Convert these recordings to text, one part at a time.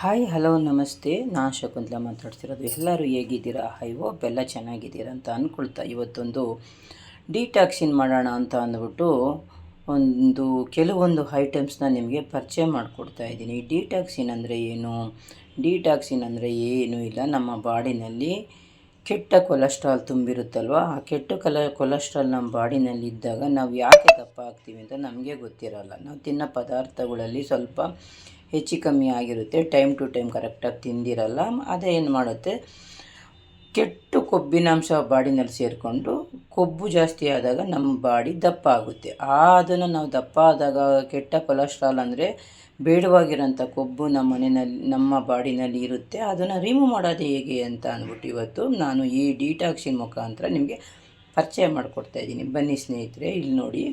Hi, hello, ನಮಸ್ತೆ. ನಾನು ಶಕುಂತಲ ಮಾತಾಡ್ತಿರೋದು. ಎಲ್ಲರೂ ಹೇಗಿದ್ದೀರಾ? ಹೋಪ್ ಎಲ್ಲ ಚೆನ್ನಾಗಿದ್ದೀರಾ ಅಂತ ಅಂದ್ಕೊಳ್ತಾ ಇವತ್ತೊಂದು ಡಿಟಾಕ್ಸಿನ್ ಮಾಡೋಣ ಅಂತ ಅಂದ್ಬಿಟ್ಟು ಒಂದು ಕೆಲವೊಂದು ಐಟಮ್ಸ್ನ ನಿಮಗೆ ಪರಿಚಯ ಮಾಡಿಕೊಡ್ತಾ ಇದ್ದೀನಿ. ಡಿಟಾಕ್ಸಿನ್ ಅಂದರೆ ಏನು? ಡಿಟಾಕ್ಸಿನ್ ಅಂದರೆ ಏನೂ ಇಲ್ಲ. ನಮ್ಮ ಬಾಡಿನಲ್ಲಿ ಕೆಟ್ಟ ಕೊಲೆಸ್ಟ್ರಾಲ್ ತುಂಬಿರುತ್ತಲ್ವ? ಆ ಕೆಟ್ಟ ಕಲ, ಕೊಲೆಸ್ಟ್ರಾಲ್ ನಮ್ಮ ಬಾಡಿನಲ್ಲಿ ಇದ್ದಾಗ ನಾವು ಯಾಕೆ ದಪ್ಪ ಆಗ್ತೀವಿ ಅಂತ ನಮಗೆ ಗೊತ್ತಿರಲ್ಲ. ನಾವು ತಿನ್ನೋ ಪದಾರ್ಥಗಳಲ್ಲಿ ಸ್ವಲ್ಪ ಹೆಚ್ಚು ಕಮ್ಮಿ ಆಗಿರುತ್ತೆ. ಟೈಮ್ ಟು ಟೈಮ್ ಕರೆಕ್ಟಾಗಿ ತಿಂದಿರಲ್ಲ. ಅದೇ ಏನು ಮಾಡುತ್ತೆ? ಕೆಟ್ಟು ಕೊಬ್ಬಿನಾಂಶ ಬಾಡಿನಲ್ಲಿ ಸೇರಿಕೊಂಡು ಕೊಬ್ಬು ಜಾಸ್ತಿ ಆದಾಗ ನಮ್ಮ ಬಾಡಿ ದಪ್ಪ ಆಗುತ್ತೆ ಅದನ್ನು ನಾವು ದಪ್ಪ ಆದಾಗ ಕೆಟ್ಟ ಕೊಲೆಸ್ಟ್ರಾಲ್ ಅಂದರೆ ಬೇಡವಾಗಿರೋಂಥ ಕೊಬ್ಬು ನಮ್ಮ ಮನೆಯಲ್ಲಿ ನಮ್ಮ ಬಾಡಿನಲ್ಲಿ ಇರುತ್ತೆ. ಅದನ್ನು ರಿಮೂವ್ ಮಾಡೋದು ಹೇಗೆ ಅಂತ ಅಂದ್ಬಿಟ್ಟು ಇವತ್ತು ನಾನು ಈ ಡಿಟಾಕ್ಸಿನ್ ಮುಖಾಂತರ ನಿಮಗೆ ಪರಿಚಯ ಮಾಡಿಕೊಡ್ತಾ ಇದ್ದೀನಿ. ಬನ್ನಿ ಸ್ನೇಹಿತರೆ, ಇಲ್ಲಿ ನೋಡಿ.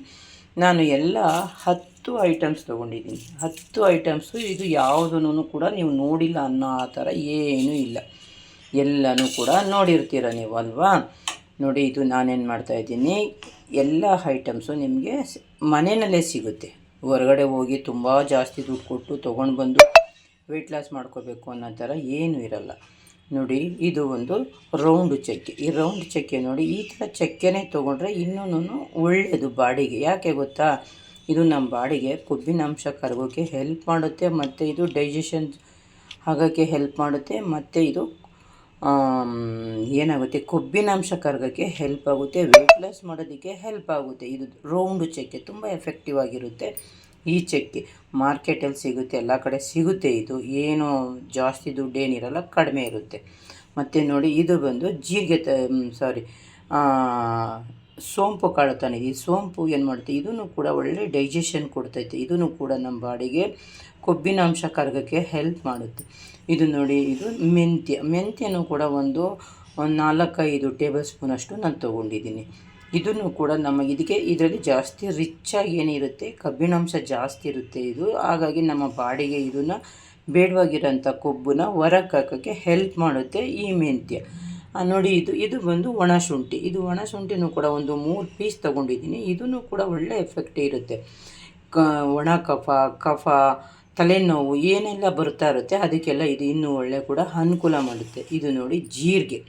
ನಾನು ಎಲ್ಲ ಹತ್ತು ಐಟಮ್ಸ್ ತೊಗೊಂಡಿದ್ದೀನಿ. ಹತ್ತು ಐಟಮ್ಸು ಇದು ಯಾವುದನ್ನು ಕೂಡ ನೀವು ನೋಡಿಲ್ಲ ಅನ್ನೋ ಆ ಥರ ಏನೂ ಇಲ್ಲ. ಎಲ್ಲನೂ ಕೂಡ ನೋಡಿರ್ತೀರ ನೀವು, ಅಲ್ವಾ? ನೋಡಿ, ಇದು ನಾನೇನು ಮಾಡ್ತಾಯಿದ್ದೀನಿ ಎಲ್ಲ ಐಟಮ್ಸು ನಿಮಗೆ ಮನೆಯಲ್ಲೇ ಸಿಗುತ್ತೆ. ಹೊರಗಡೆ ಹೋಗಿ ತುಂಬ ಜಾಸ್ತಿ ದುಡ್ಡು ಕೊಟ್ಟು ತೊಗೊಂಡು ಬಂದು ವೆಯ್ಟ್ ಲಾಸ್ ಮಾಡ್ಕೋಬೇಕು ಅನ್ನೋ ಥರ ಏನೂ ಇರಲ್ಲ. ನೋಡಿ, ಇದು ಒಂದು ರೌಂಡ್ ಚಕ್ಕೆ ಈ ರೌಂಡ್ ಚಕ್ಕೆ ನೋಡಿ, ಈ ಥರ ಚಕ್ಕೆನೇ ತೊಗೊಂಡ್ರೆ ಇನ್ನೂ ಒಳ್ಳೆಯದು ಬಾಡಿಗೆ. ಯಾಕೆ ಗೊತ್ತಾ? ಇದು ನಮ್ಮ ಬಾಡಿಗೆ ಕೊಬ್ಬಿನಾಂಶ ಕರಗೋಕ್ಕೆ ಹೆಲ್ಪ್ ಮಾಡುತ್ತೆ, ಮತ್ತು ಇದು ಡೈಜೆಷನ್ ಆಗೋಕ್ಕೆ ಹೆಲ್ಪ್ ಮಾಡುತ್ತೆ, ಮತ್ತು ಇದು ಏನಾಗುತ್ತೆ? ಕೊಬ್ಬಿನಾಂಶ ಕರಗೋಕ್ಕೆ ಹೆಲ್ಪ್ ಆಗುತ್ತೆ ವೆಯ್ಟ್ ಲಾಸ್ ಮಾಡೋದಕ್ಕೆ ಹೆಲ್ಪ್ ಆಗುತ್ತೆ. ಇದು ರೌಂಡು ಚಕ್ಕೆ ತುಂಬ ಎಫೆಕ್ಟಿವ್ ಆಗಿರುತ್ತೆ. ಈ ಚಕ್ಕೆ ಮಾರ್ಕೆಟಲ್ಲಿ ಸಿಗುತ್ತೆ, ಎಲ್ಲ ಕಡೆ ಸಿಗುತ್ತೆ ಇದು. ಏನು ಜಾಸ್ತಿ ದುಡ್ಡೇನಿರಲ್ಲ, ಕಡಿಮೆ ಇರುತ್ತೆ. ಮತ್ತು ನೋಡಿ, ಇದು ಬಂದು ಜೀರಿಗೆ ತ ಸಾರಿ ಸೋಂಪು ಕಾಳು ತಾನೆ ಈ ಸೋಂಪು ಏನು ಮಾಡುತ್ತೆ ಇದೂ ಕೂಡ ಒಳ್ಳೆ ಡೈಜೆಷನ್ ಕೊಡ್ತೈತೆ. ಇದೂ ಕೂಡ ನಮ್ಮ ಬಾಡಿಗೆ ಕೊಬ್ಬಿನಾಂಶ ಕರಗಕ್ಕೆ ಹೆಲ್ಪ್ ಮಾಡುತ್ತೆ. ಇದು ನೋಡಿ, ಇದು ಮೆಂತ್ಯ. ಮೆಂತ್ಯನೂ ಕೂಡ ಒಂದು ಒಂದು ನಾಲ್ಕೈದು ಟೇಬಲ್ ಸ್ಪೂನಷ್ಟು ನಾನು ತೊಗೊಂಡಿದ್ದೀನಿ. ಇದನ್ನು ಕೂಡ ನಮ್ಮ ಇದಕ್ಕೆ ಇದರಲ್ಲಿ ಜಾಸ್ತಿ ರಿಚ್ಚಾಗಿ ಏನಿರುತ್ತೆ, ಕಬ್ಬಿಣಾಂಶ ಜಾಸ್ತಿ ಇರುತ್ತೆ ಇದು. ಹಾಗಾಗಿ ನಮ್ಮ ಬಾಡಿಗೆ ಇದನ್ನು ಬೇಡವಾಗಿರೋಂಥ ಕೊಬ್ಬನ್ನ ಹೊರಕ್ಕಾಕೋಕ್ಕೆ ಹೆಲ್ಪ್ ಮಾಡುತ್ತೆ ಈ ಮೆಂತ್ಯ. ನೋಡಿ, ಇದು ಇದು ಬಂದು ಒಣ ಶುಂಠಿ. ಇದು ಒಣ ಶುಂಠಿನೂ ಕೂಡ ಒಂದು ಮೂರು ಪೀಸ್ ತೊಗೊಂಡಿದ್ದೀನಿ. ಇದೂ ಕೂಡ ಒಳ್ಳೆ ಎಫೆಕ್ಟ್ ಇರುತ್ತೆ. ಕ, ಒಣ ಕಫ ಕಫ, ತಲೆನೋವು ಏನೆಲ್ಲ ಬರ್ತಾ ಇರುತ್ತೆ ಅದಕ್ಕೆಲ್ಲ ಇದು ಇನ್ನೂ ಒಳ್ಳೆ ಕೂಡ ಅನುಕೂಲ ಮಾಡುತ್ತೆ. ಇದು ನೋಡಿ, ಜೀರಿಗೆ.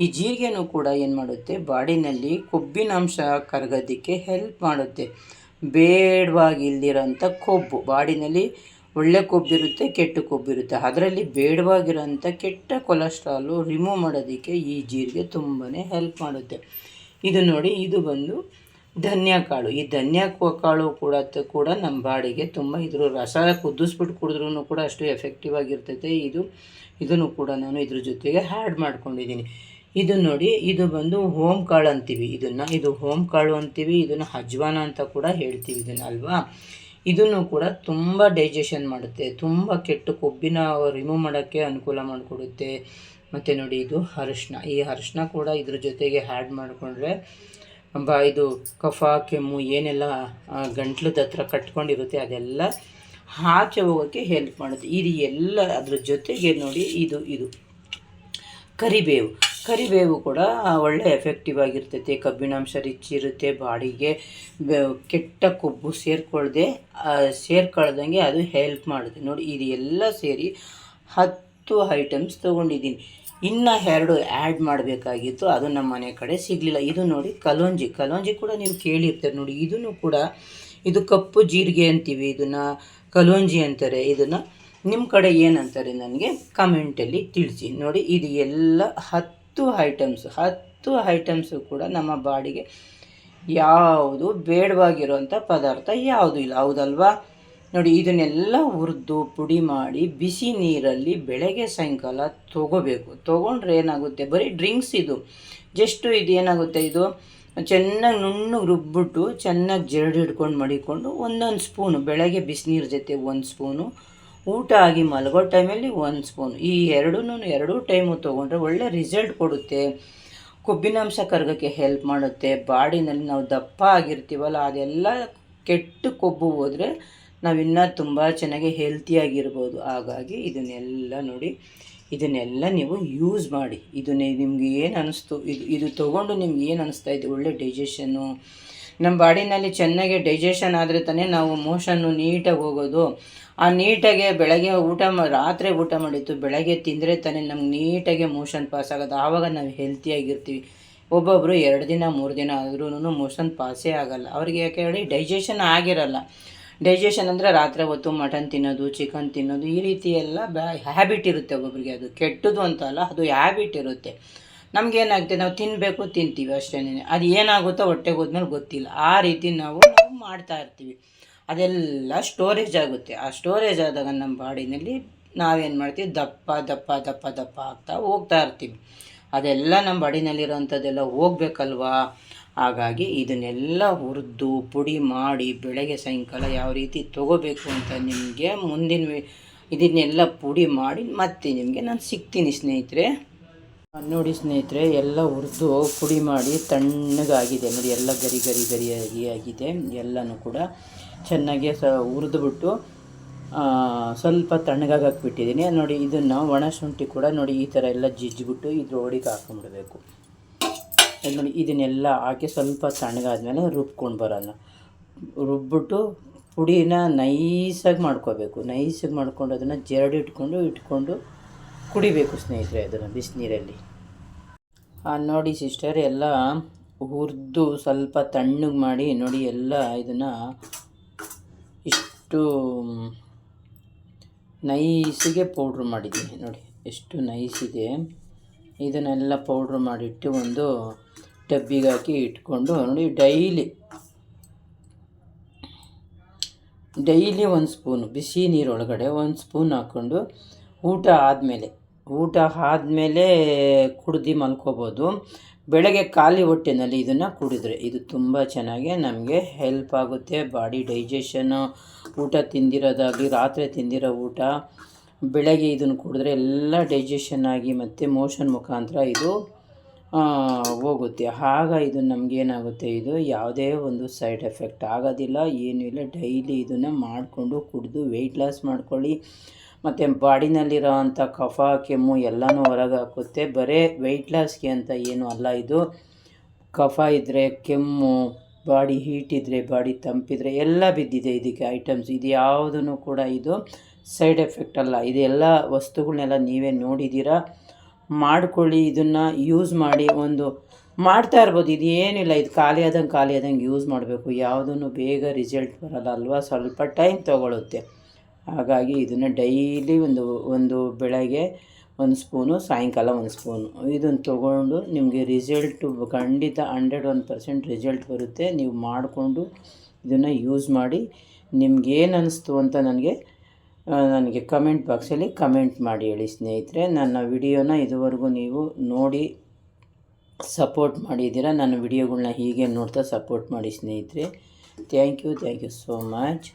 ಈ ಜೀರಿಗೆನೂ ಕೂಡ ಏನು ಮಾಡುತ್ತೆ? ಬಾಡಿನಲ್ಲಿ ಕೊಬ್ಬಿನಾಂಶ ಕರಗೋದಕ್ಕೆ ಹೆಲ್ಪ್ ಮಾಡುತ್ತೆ. ಬೇಡವಾಗಿಲ್ದಿರೋಂಥ ಕೊಬ್ಬು. ಬಾಡಿನಲ್ಲಿ ಒಳ್ಳೆ ಕೊಬ್ಬಿರುತ್ತೆ, ಕೆಟ್ಟ ಕೊಬ್ಬಿರುತ್ತೆ. ಅದರಲ್ಲಿ ಬೇಡವಾಗಿರೋಂಥ ಕೆಟ್ಟ ಕೊಲೆಸ್ಟ್ರಾಲು ರಿಮೂವ್ ಮಾಡೋದಕ್ಕೆ ಈ ಜೀರಿಗೆ ತುಂಬಾ ಹೆಲ್ಪ್ ಮಾಡುತ್ತೆ. ಇದು ನೋಡಿ, ಇದು ಬಂದು ಧನ್ಯಾ ಕಾಳು. ಈ ಧನ್ಯ ಕಾಳು ಕೂಡ ಕೂಡ ನಮ್ಮ ಬಾಡಿಗೆ ತುಂಬ ಇದ್ರ ರಸ ಕುದಿಸ್ಬಿಟ್ಟು ಕುಡಿದ್ರೂ ಕೂಡ ಅಷ್ಟು ಎಫೆಕ್ಟಿವ್ ಆಗಿರ್ತೈತೆ. ಇದು, ಇದನ್ನು ಕೂಡ ನಾನು ಇದ್ರ ಜೊತೆಗೆ ಹ್ಯಾಡ್ ಮಾಡ್ಕೊಂಡಿದ್ದೀನಿ. ಇದು ನೋಡಿ, ಇದು ಬಂದು ಹೋಮ್ ಕಾಳು ಅಂತೀವಿ. ಇದನ್ನು, ಇದು ಹೋಮ್ ಕಾಳು ಅಂತೀವಿ, ಇದನ್ನು ಹಜ್ವಾನ ಅಂತ ಕೂಡ ಹೇಳ್ತೀವಿ ಇದನ್ನು, ಅಲ್ವಾ? ಇದನ್ನು ಕೂಡ ತುಂಬ ಡೈಜೆಷನ್ ಮಾಡುತ್ತೆ, ತುಂಬ ಕೆಟ್ಟು ಕೊಬ್ಬಿನ ರಿಮೂವ್ ಮಾಡೋಕ್ಕೆ ಅನುಕೂಲ ಮಾಡಿಕೊಡುತ್ತೆ. ಮತ್ತು ನೋಡಿ, ಇದು ಅರಿಶಿನ. ಈ ಅರಿಶಿನ ಕೂಡ ಇದ್ರ ಜೊತೆಗೆ ಹ್ಯಾಡ್ ಮಾಡಿಕೊಂಡ್ರೆ ಬ ಇದು ಕಫ, ಕೆಮ್ಮು, ಏನೆಲ್ಲ ಗಂಟ್ಲದ ಹತ್ರ ಕಟ್ಕೊಂಡಿರುತ್ತೆ, ಅದೆಲ್ಲ ಆಚೆ ಹೋಗೋಕ್ಕೆ ಹೆಲ್ಪ್ ಮಾಡುತ್ತೆ. ಇದು ಎಲ್ಲ ಅದ್ರ ಜೊತೆಗೆ ನೋಡಿ, ಇದು ಇದು ಕರಿಬೇವು. ಕರಿಬೇವು ಕೂಡ ಒಳ್ಳೆ ಎಫೆಕ್ಟಿವ್ ಆಗಿರ್ತೈತೆ. ಕಬ್ಬಿಣಾಂಶ ರಿಚ್ ಇರುತ್ತೆ ಬಾಡಿಗೆ. ಕೆಟ್ಟ ಕೊಬ್ಬು ಸೇರ್ಕೊಳ್ದೆ ಸೇರ್ಕೊಳ್ದಂಗೆ ಅದು ಹೆಲ್ಪ್ ಮಾಡುತ್ತೆ. ನೋಡಿ, ಇದು ಎಲ್ಲ ಸೇರಿ ಹತ್ತು ಐಟಮ್ಸ್ ತೊಗೊಂಡಿದ್ದೀನಿ. ಇನ್ನು ಎರಡು ಆ್ಯಡ್ ಮಾಡಬೇಕಾಗಿತ್ತು. ಅದು ನಮ್ಮ ಮನೆ ಕಡೆ ಸಿಗಲಿಲ್ಲ. ಇದು ನೋಡಿ ಕಲೋಂಜಿ. ಕಲೋಂಜಿ ಕೂಡ ನೀವು ಕೇಳಿರ್ತೀರಿ. ನೋಡಿ, ಇದನ್ನು ಕೂಡ, ಇದು ಕಪ್ಪು ಜೀರಿಗೆ ಅಂತೀವಿ. ಇದನ್ನು ಕಲೋಂಜಿ ಅಂತಾರೆ. ಇದನ್ನು ನಿಮ್ಮ ಕಡೆ ಏನಂತಾರೆ ನನಗೆ ಕಮೆಂಟಲ್ಲಿ ತಿಳಿಸಿ. ನೋಡಿ, ಇದು ಎಲ್ಲ ಹತ್ತು ಐಟಮ್ಸ್ ಹತ್ತು ಐಟಮ್ಸು ಕೂಡ ನಮ್ಮ ಬಾಡಿಗೆ ಯಾವುದು ಬೇಡವಾಗಿರುವಂಥ ಪದಾರ್ಥ ಯಾವುದು ಇಲ್ಲ. ಹೌದಲ್ವಾ? ನೋಡಿ, ಇದನ್ನೆಲ್ಲ ಹುರಿದು ಪುಡಿ ಮಾಡಿ ಬಿಸಿ ನೀರಲ್ಲಿ ಬೆಳಗ್ಗೆ ಸಾಯಂಕಾಲ ತೊಗೋಬೇಕು. ತೊಗೊಂಡ್ರೆ ಏನಾಗುತ್ತೆ? ಬರೀ ಡ್ರಿಂಕ್ಸ್ ಇದು. ಜಸ್ಟು ಇದು ಏನಾಗುತ್ತೆ ಇದು? ಚೆನ್ನಾಗಿ ನುಣ್ಣಗೆ ರುಬ್ಬಿಟ್ಟು ಚೆನ್ನಾಗಿ ಜರಡಿ ಹಿಡ್ಕೊಂಡು ಮಡಿಕೊಂಡು ಒಂದೊಂದು ಸ್ಪೂನು ಬೆಳಗ್ಗೆ ಬಿಸಿನೀರು ಜೊತೆ ಒಂದು ಸ್ಪೂನು ಊಟ ಆಗಿ ಮಲಗೋ ಟೈಮಲ್ಲಿ ಒಂದು ಸ್ಪೂನ್. ಈ ಎರಡೂ ಎರಡೂ ಟೈಮು ತೊಗೊಂಡ್ರೆ ಒಳ್ಳೆ ರಿಸಲ್ಟ್ ಕೊಡುತ್ತೆ. ಕೊಬ್ಬಿನಾಂಶ ಕರ್ಗಕ್ಕೆ ಹೆಲ್ಪ್ ಮಾಡುತ್ತೆ. ಬಾಡಿನಲ್ಲಿ ನಾವು ದಪ್ಪ ಆಗಿರ್ತೀವಲ್ಲ, ಅದೆಲ್ಲ ಕೆಟ್ಟು ಕೊಬ್ಬು ಹೋದರೆ ನಾವಿನ್ನೂ ತುಂಬ ಚೆನ್ನಾಗಿ ಹೆಲ್ತಿಯಾಗಿರ್ಬೋದು ಹಾಗಾಗಿ ಇದನ್ನೆಲ್ಲ ನೋಡಿ, ಇದನ್ನೆಲ್ಲ ನೀವು ಯೂಸ್ ಮಾಡಿ. ಇದನ್ನೇ ನಿಮ್ಗೆ ಏನು ಅನ್ನಿಸ್ತು ಇದು ಇದು ತೊಗೊಂಡು ನಿಮ್ಗೆ ಏನು ಅನ್ನಿಸ್ತಾ ಇದೆ, ಒಳ್ಳೆ ಡೈಜೆಷನ್ನು ನಮ್ಮ ಬಾಡಿನಲ್ಲಿ ಚೆನ್ನಾಗಿ ಡೈಜೆಷನ್ ಆದರೆ ತಾನೇ ನಾವು ಮೋಷನ್ನು ನೀಟಾಗಿ ಹೋಗೋದು. ಆ ನೀಟಾಗಿ ಬೆಳಗ್ಗೆ ಊಟ ರಾತ್ರಿ ಊಟ ಮಾಡಿತ್ತು ಬೆಳಗ್ಗೆ ತಿಂದರೆ ತಾನೇ ನಮ್ಗೆ ನೀಟಾಗಿ ಮೋಷನ್ ಪಾಸ್ ಆಗೋದು ಆವಾಗ ನಾವು ಹೆಲ್ತಿಯಾಗಿರ್ತೀವಿ ಒಬ್ಬೊಬ್ಬರು ಎರಡು ದಿನ, ಮೂರು ದಿನ ಆದ್ರೂ ಮೋಷನ್ ಪಾಸೇ ಆಗಲ್ಲ. ಅವ್ರಿಗೆ ಯಾಕೆ ಹೇಳಿ ಡೈಜೆಷನ್ ಆಗಿರಲ್ಲ. ಡೈಜೆಷನ್ ಅಂದರೆ ರಾತ್ರಿ ಹೊತ್ತು ಮಟನ್ ತಿನ್ನೋದು ಚಿಕನ್ ತಿನ್ನೋದು, ಈ ರೀತಿ ಎಲ್ಲ ಹ್ಯಾಬಿಟ್ ಇರುತ್ತೆ ಒಬ್ಬೊಬ್ಬರಿಗೆ ಅದು. ಕೆಟ್ಟದು ಅಂತ ಅಲ್ಲ, ಅದು ಹ್ಯಾಬಿಟ್ ಇರುತ್ತೆ. ನಮಗೇನಾಗುತ್ತೆ ನಾವು ತಿನ್ನಬೇಕು ತಿಂತೀವಿ ಅಷ್ಟೇ ಅದು ಏನಾಗುತ್ತೋ ಹೊಟ್ಟೆಗೆ ಹೋದ್ಮೇಲೆ ಗೊತ್ತಿಲ್ಲ. ಆ ರೀತಿ ನಾವು ನಾವು ಮಾಡ್ತಾ ಇರ್ತೀವಿ. ಅದೆಲ್ಲ ಸ್ಟೋರೇಜ್ ಆಗುತ್ತೆ. ಆ ಸ್ಟೋರೇಜ್ ಆದಾಗ ನಮ್ಮ ಬಾಡಿನಲ್ಲಿ ನಾವೇನು ಮಾಡ್ತೀವಿ? ದಪ್ಪ ದಪ್ಪ ದಪ್ಪ ದಪ್ಪ ಆಗ್ತಾ ಹೋಗ್ತಾ ಇರ್ತೀವಿ. ಅದೆಲ್ಲ ನಮ್ಮ ಬಾಡಿನಲ್ಲಿರೋವಂಥದ್ದೆಲ್ಲ ಹೋಗ್ಬೇಕಲ್ವಾ? ಹಾಗಾಗಿ ಇದನ್ನೆಲ್ಲ ಹುರಿದು ಪುಡಿ ಮಾಡಿ ಬೆಳಗ್ಗೆ, ಸಾಯಂಕಾಲ ಯಾವ ರೀತಿ ತೊಗೋಬೇಕು ಅಂತ ನಿಮಗೆ ಮುಂದಿನ ಇದನ್ನೆಲ್ಲ ಪುಡಿ ಮಾಡಿ ಮತ್ತೆ ನಿಮಗೆ ನಾನು ಸಿಗ್ತೀನಿ ಸ್ನೇಹಿತರೆ. ನೋಡಿ ಸ್ನೇಹಿತರೆ, ಎಲ್ಲ ಹುರಿದು ಪುಡಿ ಮಾಡಿ ತಣ್ಣಗಾಗಿದೆ. ನೋಡಿ, ಎಲ್ಲ ಗರಿ ಗರಿ ಗರಿಯಾಗಿ ಆಗಿದೆ. ಎಲ್ಲನೂ ಕೂಡ ಚೆನ್ನಾಗಿ ಸ ಹುರಿದ್ಬಿಟ್ಟು ಸ್ವಲ್ಪ ತಣ್ಣಗಾಗಕ್ಕೆ ಬಿಟ್ಟಿದ್ದೀನಿ ನೋಡಿ, ಇದನ್ನು ಒಣ ಶುಂಠಿ ಕೂಡ ನೋಡಿ ಈ ಥರ ಎಲ್ಲ ಜಿಜ್ಜಿಬಿಟ್ಟು ಇದ್ರೊಳಗೆ ಹಾಕೊಂಡ್ಬಿಡ್ಬೇಕು ಹಾಕೊಂಡ್ಬಿಡಬೇಕು ನೋಡಿ, ಇದನ್ನೆಲ್ಲ ಹಾಕಿ ಸ್ವಲ್ಪ ತಣ್ಣಗಾದ್ಮೇಲೆ ರುಬ್ಕೊಂಡು ಬರೋಣ. ರುಬ್ಬಿಟ್ಟು ಪುಡಿನ ನೈಸಾಗಿ ಮಾಡ್ಕೋಬೇಕು. ನೈಸಾಗಿ ಮಾಡ್ಕೊಂಡು ಅದನ್ನು ಜರಡಿ ಇಟ್ಕೊಂಡು ಇಟ್ಕೊಂಡು ಕುಡಿಬೇಕು ಸ್ನೇಹಿತರೆ ಅದನ್ನು ಬಿಸಿನೀರಲ್ಲಿ. ನೋಡಿ ಸಿಸ್ಟರ್, ಎಲ್ಲ ಹುರಿದು ಸ್ವಲ್ಪ ತಣ್ಣಗೆ ಮಾಡಿ ನೋಡಿ ಎಲ್ಲ ಇದನ್ನು ಇಷ್ಟು ನೈಸಿಗೆ ಪೌಡ್ರ್ ಮಾಡಿದ್ದೀನಿ ನೋಡಿ, ಎಷ್ಟು ನೈಸಿದೆ. ಇದೆ ಇದನ್ನೆಲ್ಲ ಪೌಡ್ರ್ ಮಾಡಿಟ್ಟು ಒಂದು ಡಬ್ಬಿಗೆ ಹಾಕಿ ಇಟ್ಕೊಂಡು ನೋಡಿ ಡೈಲಿ ಡೈಲಿ ಒಂದು ಸ್ಪೂನು, ಬಿಸಿ ನೀರೊಳಗಡೆ ಒಂದು ಸ್ಪೂನ್ ಹಾಕ್ಕೊಂಡು ಊಟ ಆದಮೇಲೆ ಊಟ ಆದಮೇಲೆ ಕುಡ್ದು ಮಲ್ಕೋಬೋದು. ಬೆಳಗ್ಗೆ ಖಾಲಿ ಹೊಟ್ಟೆನಲ್ಲಿ ಇದನ್ನು ಕುಡಿದ್ರೆ ಇದು ತುಂಬ ಚೆನ್ನಾಗಿ ನಮಗೆ ಹೆಲ್ಪ್ ಆಗುತ್ತೆ. ಬಾಡಿ ಡೈಜೆಷನ್ನು ಊಟ ತಿಂದಿರೋದಾಗಲಿ, ರಾತ್ರಿ ತಿಂದಿರೋ ಊಟ, ಬೆಳಗ್ಗೆ ಇದನ್ನು ಕುಡಿದ್ರೆ ಎಲ್ಲ ಡೈಜೆಷನ್ ಆಗಿ ಮತ್ತು ಮೋಷನ್ ಮುಖಾಂತರ ಇದು ಹೋಗುತ್ತೆ. ಆಗ ಇದು ನಮಗೇನಾಗುತ್ತೆ ಇದು ಯಾವುದೇ ಒಂದು ಸೈಡ್ ಎಫೆಕ್ಟ್ ಆಗೋದಿಲ್ಲ. ಏನೂ ಇಲ್ಲ. ಡೈಲಿ ಇದನ್ನು ಮಾಡಿಕೊಂಡು ಕುಡಿದು ವೆಯ್ಟ್ ಲಾಸ್ ಮಾಡ್ಕೊಳ್ಳಿ. ಮತ್ತು ಬಾಡಿನಲ್ಲಿರೋ ಅಂಥ ಕಫ, ಕೆಮ್ಮು ಎಲ್ಲನೂ ಹೊರಗೆ ಹಾಕುತ್ತೆ. ಬರೀ ವೆಯ್ಟ್ ಲಾಸ್ಗೆ ಅಂತ ಏನೂ ಅಲ್ಲ ಇದು. ಕಫ ಇದ್ದರೆ ಕೆಮ್ಮು, ಬಾಡಿ ಹೀಟ್ ಇದ್ದರೆ ಬಾಡಿ ತಂಪಿದ್ರೆ ಎಲ್ಲ ಬಿದ್ದಿದೆ ಇದಕ್ಕೆ ಐಟಮ್ಸ್ ಇದು ಯಾವುದೂ ಕೂಡ ಇದು ಸೈಡ್ ಎಫೆಕ್ಟ್ ಅಲ್ಲ. ಇದೆಲ್ಲ ವಸ್ತುಗಳನ್ನೆಲ್ಲ ನೀವೇ ನೋಡಿದ್ದೀರಾ? ಮಾಡ್ಕೊಳ್ಳಿ, ಇದನ್ನು ಯೂಸ್ ಮಾಡಿ ಒಂದು ಮಾಡ್ತಾ ಇರ್ಬೋದು. ಇದು ಏನಿಲ್ಲ, ಇದು ಖಾಲಿ ಆದಂಗೆ ಖಾಲಿ ಆದಂಗೆ ಯೂಸ್ ಮಾಡಬೇಕು. ಯಾವುದನ್ನು ಬೇಗ ರಿಸಲ್ಟ್ ಬರಲ್ಲ ಅಲ್ವಾ? ಸ್ವಲ್ಪ ಟೈಮ್ ತೊಗೊಳುತ್ತೆ. ಹಾಗಾಗಿ ಇದನ್ನು ಡೈಲಿ ಒಂದು ಒಂದು ಬೆಳಗ್ಗೆ ಒಂದು ಸ್ಪೂನು, ಸಾಯಂಕಾಲ ಒಂದು ಸ್ಪೂನು. ಇದನ್ನು ತೊಗೊಂಡು ನಿಮಗೆ ರಿಸಲ್ಟು ಖಂಡಿತ ಹಂಡ್ರೆಡ್ ಒನ್ ಪರ್ಸೆಂಟ್ ರಿಸಲ್ಟ್ ಬರುತ್ತೆ. ನೀವು ಮಾಡಿಕೊಂಡು ಇದನ್ನು ಯೂಸ್ ಮಾಡಿ ನಿಮ್ಗೇನು ಅನ್ನಿಸ್ತು ಅಂತ ನನಗೆ ನನಗೆ ಕಮೆಂಟ್ ಬಾಕ್ಸಲ್ಲಿ ಕಮೆಂಟ್ ಮಾಡಿ ಹೇಳಿ ಸ್ನೇಹಿತರೆ. ನನ್ನ ವಿಡಿಯೋನ ಇದುವರೆಗೂ ನೀವು ನೋಡಿ ಸಪೋರ್ಟ್ ಮಾಡಿದ್ದೀರಾ? ನನ್ನ ವಿಡಿಯೋಗಳನ್ನ ಹೀಗೆ ನೋಡ್ತಾ ಸಪೋರ್ಟ್ ಮಾಡಿ ಸ್ನೇಹಿತರೆ. Thank you thank you so much